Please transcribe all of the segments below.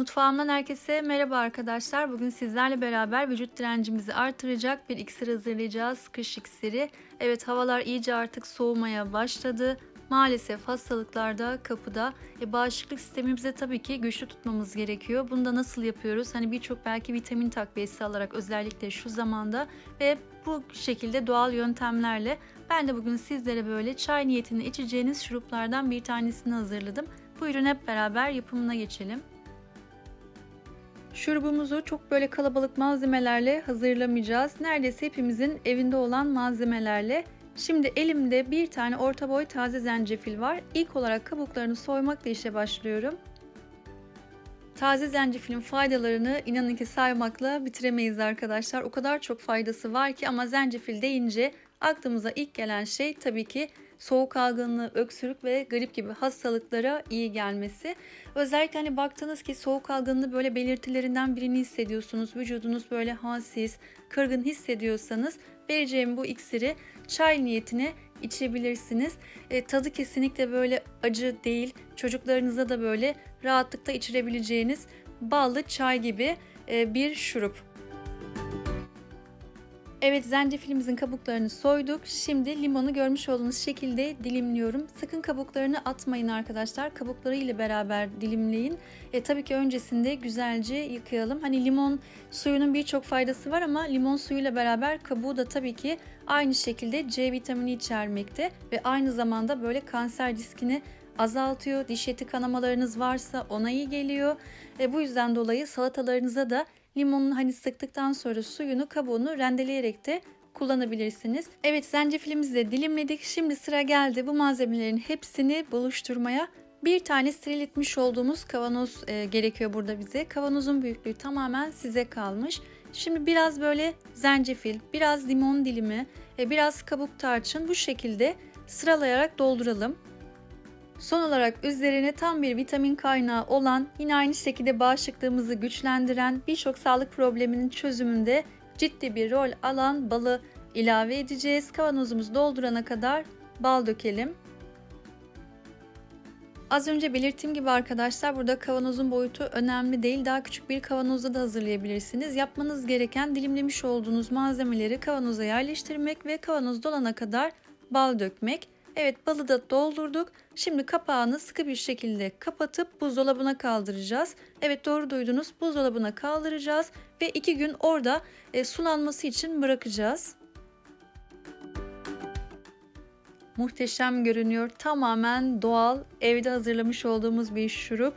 Mutfağımdan herkese merhaba arkadaşlar. Bugün sizlerle beraber vücut direncimizi artıracak bir iksir hazırlayacağız. Kış iksiri. Evet havalar iyice artık soğumaya başladı. Maalesef hastalıklar da kapıda. E, bağışıklık sistemimizi tabii ki güçlü tutmamız gerekiyor. Bunu da nasıl yapıyoruz? Hani birçok belki vitamin takviyesi alarak özellikle şu zamanda ve bu şekilde doğal yöntemlerle ben de bugün sizlere böyle çay niyetinde içeceğiniz şuruplardan bir tanesini hazırladım. Buyurun hep beraber yapımına geçelim. Şurubumuzu çok böyle kalabalık malzemelerle hazırlamayacağız. Neredeyse hepimizin evinde olan malzemelerle. Şimdi elimde bir tane orta boy taze zencefil var. İlk olarak kabuklarını soymakla işe başlıyorum. Taze zencefilin faydalarını inanın ki saymakla bitiremeyiz arkadaşlar. O kadar çok faydası var ki ama zencefil deyince aklımıza ilk gelen şey tabii ki soğuk algınlığı, öksürük ve grip gibi hastalıklara iyi gelmesi. Özellikle hani baktınız ki soğuk algınlığı böyle belirtilerinden birini hissediyorsunuz. Vücudunuz böyle halsiz, kırgın hissediyorsanız vereceğim bu iksiri çay niyetine içebilirsiniz. E, tadı kesinlikle böyle acı değil. Çocuklarınıza da böyle rahatlıkla içirebileceğiniz ballı çay gibi e, bir şurup. Evet zencefilimizin kabuklarını soyduk. Şimdi limonu görmüş olduğunuz şekilde dilimliyorum. Sakın kabuklarını atmayın arkadaşlar. Kabukları ile beraber dilimleyin. E, tabii ki öncesinde güzelce yıkayalım. Hani limon suyunun birçok faydası var ama limon suyuyla beraber kabuğu da tabii ki aynı şekilde C vitamini içermekte ve aynı zamanda böyle kanser riskini azaltıyor. Diş eti kanamalarınız varsa ona iyi geliyor. E, bu yüzden dolayı salatalarınıza da limonun hani sıktıktan sonra suyunu kabuğunu rendeleyerek de kullanabilirsiniz. Evet zencefilimizi de dilimledik. Şimdi sıra geldi bu malzemelerin hepsini buluşturmaya. Bir tane steril etmiş olduğumuz kavanoz e, gerekiyor burada bize. Kavanozun büyüklüğü tamamen size kalmış. Şimdi biraz böyle zencefil, biraz limon dilimi, e, biraz kabuk tarçın bu şekilde sıralayarak dolduralım. Son olarak üzerine tam bir vitamin kaynağı olan yine aynı şekilde bağışıklığımızı güçlendiren birçok sağlık probleminin çözümünde ciddi bir rol alan balı ilave edeceğiz. Kavanozumuzu doldurana kadar bal dökelim. Az önce belirttiğim gibi arkadaşlar burada kavanozun boyutu önemli değil. Daha küçük bir kavanozda da hazırlayabilirsiniz. Yapmanız gereken dilimlemiş olduğunuz malzemeleri kavanoza yerleştirmek ve kavanoz dolana kadar bal dökmek. Evet balı da doldurduk. Şimdi kapağını sıkı bir şekilde kapatıp buzdolabına kaldıracağız. Evet doğru duydunuz buzdolabına kaldıracağız ve iki gün orada e, sulanması için bırakacağız. Muhteşem görünüyor. Tamamen doğal evde hazırlamış olduğumuz bir şurup.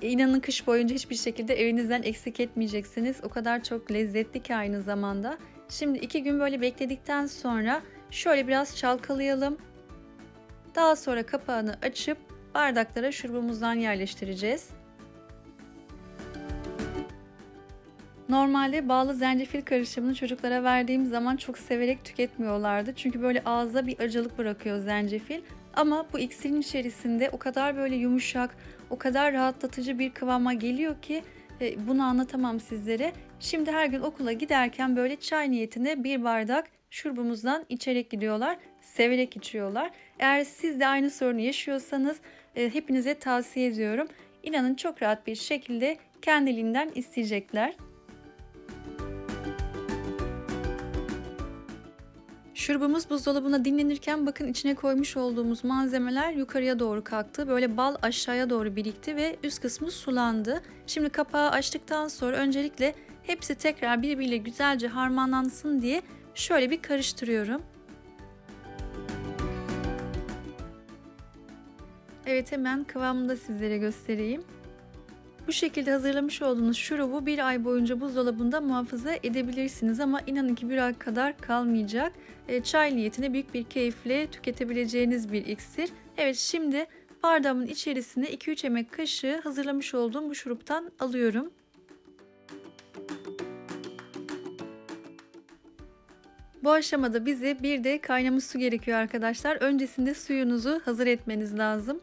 İnanın kış boyunca hiçbir şekilde evinizden eksik etmeyeceksiniz. O kadar çok lezzetli ki aynı zamanda. Şimdi iki gün böyle bekledikten sonra şöyle biraz çalkalayalım. Daha sonra kapağını açıp bardaklara şurubumuzdan yerleştireceğiz. Normalde bağlı zencefil karışımını çocuklara verdiğim zaman çok severek tüketmiyorlardı. Çünkü böyle ağza bir acılık bırakıyor zencefil. Ama bu iksirin içerisinde o kadar böyle yumuşak, o kadar rahatlatıcı bir kıvama geliyor ki e, bunu anlatamam sizlere. Şimdi her gün okula giderken böyle çay niyetine bir bardak şurubumuzdan içerek gidiyorlar. Severek içiyorlar. Eğer siz de aynı sorunu yaşıyorsanız e, hepinize tavsiye ediyorum. İnanın çok rahat bir şekilde kendiliğinden isteyecekler. Şurubumuz buzdolabına dinlenirken bakın içine koymuş olduğumuz malzemeler yukarıya doğru kalktı. Böyle bal aşağıya doğru birikti ve üst kısmı sulandı. Şimdi kapağı açtıktan sonra öncelikle hepsi tekrar birbiriyle güzelce harmanlansın diye şöyle bir karıştırıyorum. Evet hemen kıvamını da sizlere göstereyim. Bu şekilde hazırlamış olduğunuz şurubu bir ay boyunca buzdolabında muhafaza edebilirsiniz ama inanın ki bir ay kadar kalmayacak. E, çay niyetine büyük bir keyifle tüketebileceğiniz bir iksir. Evet şimdi bardağımın içerisine 2-3 yemek kaşığı hazırlamış olduğum bu şuruptan alıyorum. Bu aşamada bize bir de kaynamış su gerekiyor arkadaşlar. Öncesinde suyunuzu hazır etmeniz lazım.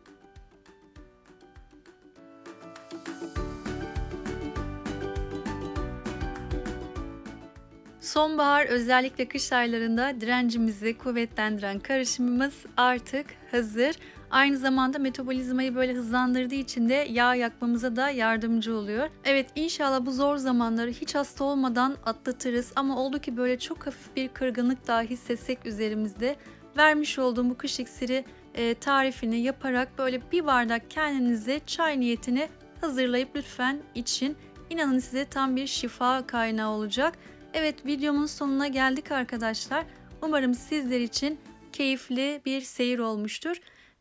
Sonbahar özellikle kış aylarında direncimizi kuvvetlendiren karışımımız artık hazır. Aynı zamanda metabolizmayı böyle hızlandırdığı için de yağ yakmamıza da yardımcı oluyor. Evet inşallah bu zor zamanları hiç hasta olmadan atlatırız ama oldu ki böyle çok hafif bir kırgınlık dahi hissetsek üzerimizde vermiş olduğum bu kış iksiri e, tarifini yaparak böyle bir bardak kendinize çay niyetine hazırlayıp lütfen için. İnanın size tam bir şifa kaynağı olacak. Evet videomun sonuna geldik arkadaşlar. Umarım sizler için keyifli bir seyir olmuştur.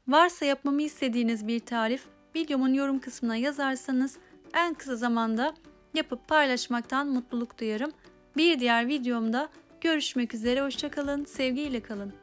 Varsa yapmamı istediğiniz bir tarif videomun yorum kısmına yazarsanız en kısa zamanda yapıp paylaşmaktan mutluluk duyarım. Bir diğer videomda görüşmek üzere. Hoşçakalın, sevgiyle kalın.